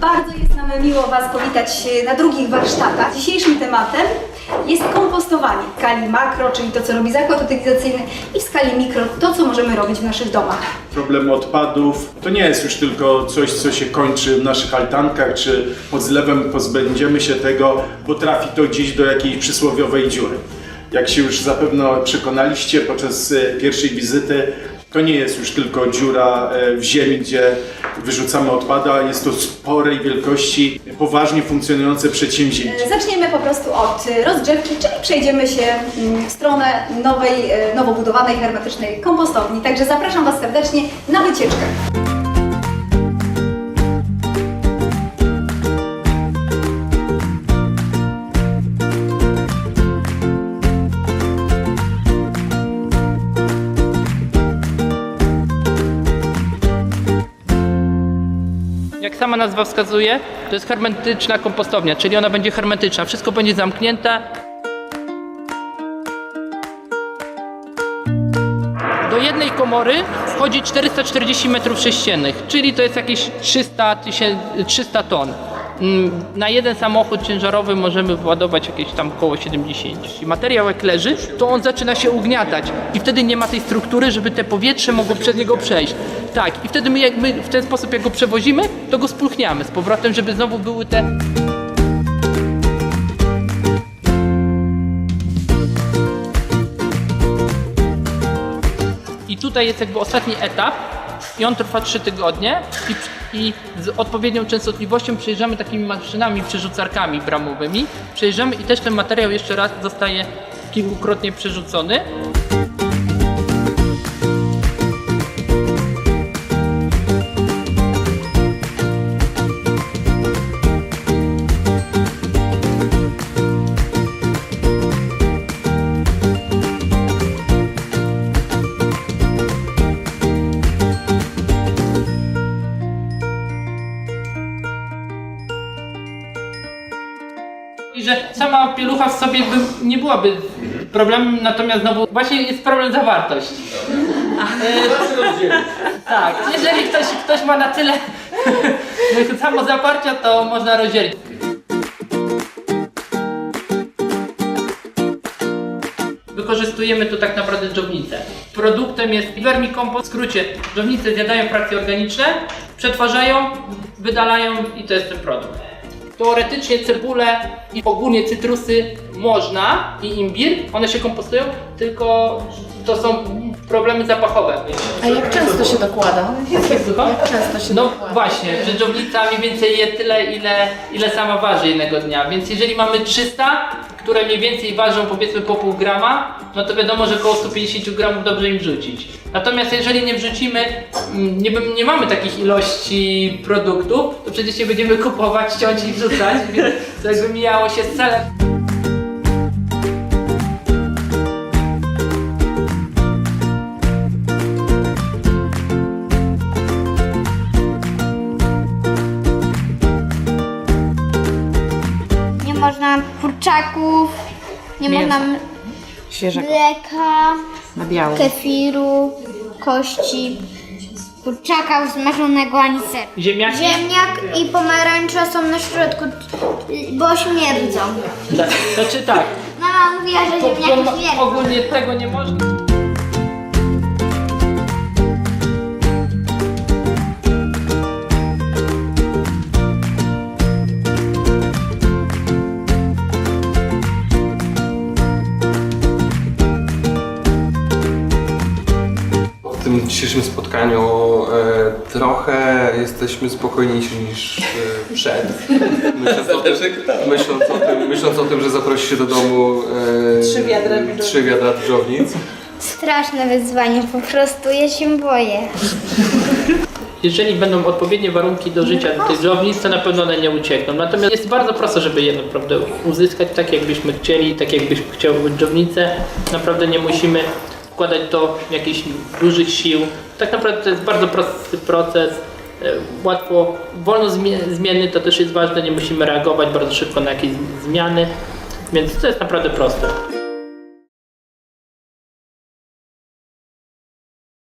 Bardzo jest nam miło Was powitać na drugich warsztatach. Dzisiejszym tematem jest kompostowanie w skali makro, czyli to, co robi zakład utylizacyjny i w skali mikro, to, co możemy robić w naszych domach. Problem odpadów to nie jest już tylko coś, co się kończy w naszych altankach, czy pod zlewem pozbędziemy się tego, bo trafi to gdzieś do jakiejś przysłowiowej dziury. Jak się już zapewne przekonaliście podczas e, pierwszej wizyty, to nie jest już tylko dziura e, w ziemi, gdzie wyrzucamy odpady, jest to sporej wielkości, poważnie funkcjonujące przedsięwzięcie. Zaczniemy po prostu od y, rozgrzewki, czyli przejdziemy się mm, w stronę nowej, nowo budowanej hermetycznej kompostowni. Także zapraszam Was serdecznie na wycieczkę. Jak sama nazwa wskazuje, to jest hermetyczna kompostownia, czyli ona będzie hermetyczna, wszystko będzie zamknięte. Do jednej komory wchodzi 440 m3, czyli to jest jakieś 300, tysię- 300 ton. Mm, Na jeden samochód ciężarowy możemy władować jakieś tam około 70. Jeśli materiał jak leży, to on zaczyna się ugniatać i wtedy nie ma tej struktury, żeby te powietrze mogło przez niego przejść. Tak, i wtedy my, jak my w ten sposób jak go przewozimy, to go spulchniamy z powrotem, żeby znowu były te I tutaj jest jakby ostatni etap i on trwa 3 tygodnie i, i z odpowiednią częstotliwością przejeżdżamy takimi maszynami, przerzucarkami bramowymi. Przejeżdżamy i też ten materiał jeszcze raz zostaje kilkukrotnie przerzucony. Że sama pielucha w sobie by nie byłaby problemem, natomiast znowu właśnie jest problem zawartość. E, tak, jeżeli ktoś, ktoś ma na tyle samo zaparcia, to można rozdzielić. Wykorzystujemy tu tak naprawdę dżownicę. Produktem jest vermicompost, w skrócie dżownice zjadają frakcje organiczne, przetwarzają, wydalają i to jest ten produkt. Teoretycznie cebulę i ogólnie cytrusy można i imbir, one się kompostują, tylko to są problemy zapachowe. A jak często się dokłada? Słucham? Jak często się No dokłada? właśnie, że dżownica mniej więcej je tyle, ile, ile sama waży jednego dnia. Więc jeżeli mamy 300, które mniej więcej ważą powiedzmy po pół grama, no to wiadomo, że około 150 gramów dobrze im wrzucić. Natomiast jeżeli nie wrzucimy, mm, nie, nie mamy takich ilości produktów, to przecież nie będziemy kupować, ciąć i wrzucać, więc to jakby mijało się z celem. Można kurczaków, nie Mięsa. można Świeżego, mleka, na biało. kefiru, kości, kurczaka smażonego ani ser. Ziemniaki? Ziemniak i pomarańcza są na środku, bo śmierdzą. Tak, Znaczy tak, Mama mówiła, że ziemniaki po, śmierdzą. ogólnie tego nie można. Tym dzisiejszym spotkaniu e, trochę jesteśmy spokojniejsi niż e, przed. Myśląc o, tym, myśląc, o tym, myśląc o tym, że zaprosi się do domu e, Trzy wiadra trzy wiadra dżownic. Straszne wyzwanie, po prostu ja się boję. Jeżeli będą odpowiednie warunki do życia do tych dżownic, to na pewno one nie uciekną. Natomiast jest bardzo prosto, żeby je naprawdę uzyskać tak, jakbyśmy chcieli, tak jakbyśmy chciały być dżownicę. Naprawdę nie musimy wkładać do jakichś dużych sił. Tak naprawdę to jest bardzo prosty proces. e, Łatwo, wolno zmie- zmienny to też jest ważne, nie musimy reagować bardzo szybko na jakieś zmiany, więc to jest naprawdę proste.